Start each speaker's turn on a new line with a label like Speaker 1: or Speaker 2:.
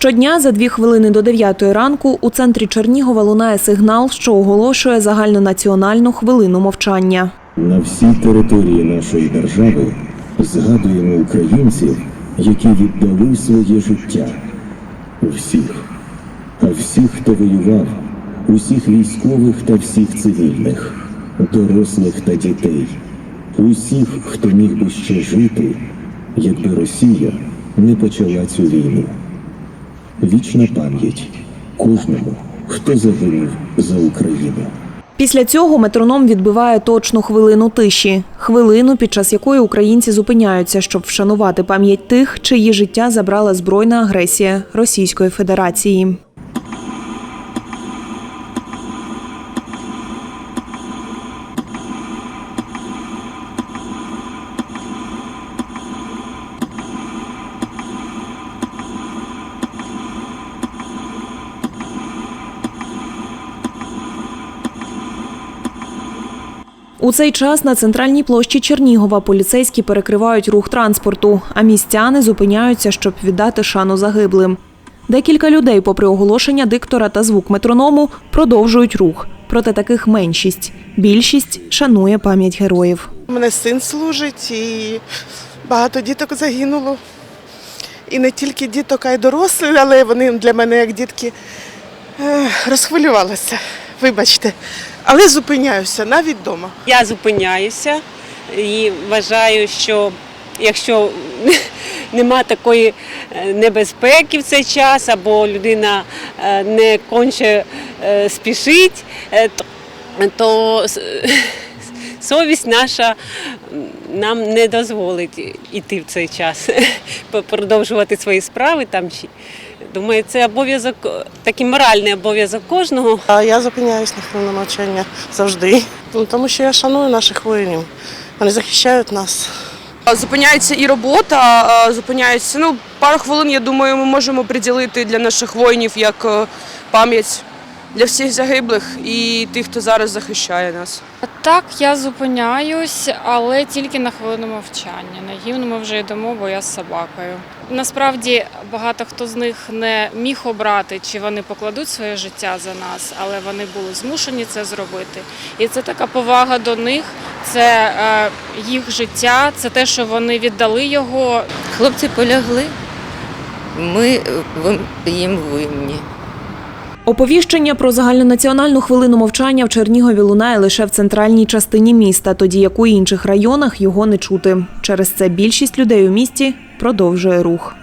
Speaker 1: Щодня за дві хвилини до 9 ранку у центрі Чернігова лунає сигнал, що оголошує загальнонаціональну хвилину мовчання.
Speaker 2: На всій території нашої держави згадуємо українців, які віддали своє життя. Всіх, а всіх, хто воював, усіх військових та всіх цивільних, дорослих та дітей, усіх, хто міг би ще жити, якби Росія не почала цю війну. Вічна пам'ять кожному, хто загинув за Україну.
Speaker 1: Після цього метроном відбиває точну хвилину тиші, хвилину, під час якої українці зупиняються, щоб вшанувати пам'ять тих, чиї життя забрала збройна агресія Російської Федерації. У цей час на центральній площі Чернігова поліцейські перекривають рух транспорту, а містяни зупиняються, щоб віддати шану загиблим. Декілька людей, попри оголошення диктора та звук метроному, продовжують рух. Проте таких меншість. Більшість шанує пам'ять героїв.
Speaker 3: У мене син служить і багато діток загинуло. І не тільки діток, а й дорослі, але вони для мене як дітки Е, розхвилювалася. Вибачте. Але зупиняюся навіть вдома.
Speaker 4: Я зупиняюся і вважаю, що якщо нема такої е, небезпеки в цей час, або людина е, не конче е, спішить, то- совість наша нам не дозволить іти в цей час, продовжувати свої справи там. Думаю, це обов'язок, такий моральний обов'язок кожного.
Speaker 3: А я зупиняюсь на хвилину мовчання завжди. Ну, тому що я шаную наших воїнів. Вони захищають нас.
Speaker 5: Зупиняється і робота, зупиняється. Ну, пару хвилин, я думаю, ми можемо приділити для наших воїнів як е, пам'ять для всіх загиблих і тих, хто зараз захищає нас.
Speaker 6: Так, я зупиняюсь, але тільки на хвилину мовчання. На гімн ми вже йдемо, бо я з собакою. Насправді багато хто з них не міг обрати, чи вони покладуть своє життя за нас, але вони були змушені це зробити. І це така повага до них, це е, їх життя, це те, що вони віддали його.
Speaker 7: Хлопці полягли, ми е, їм винні.
Speaker 1: Оповіщення про загальнонаціональну хвилину мовчання в Чернігові лунає лише в центральній частині міста, тоді як у інших районах його не чути. Через це більшість людей у місті продовжує рух.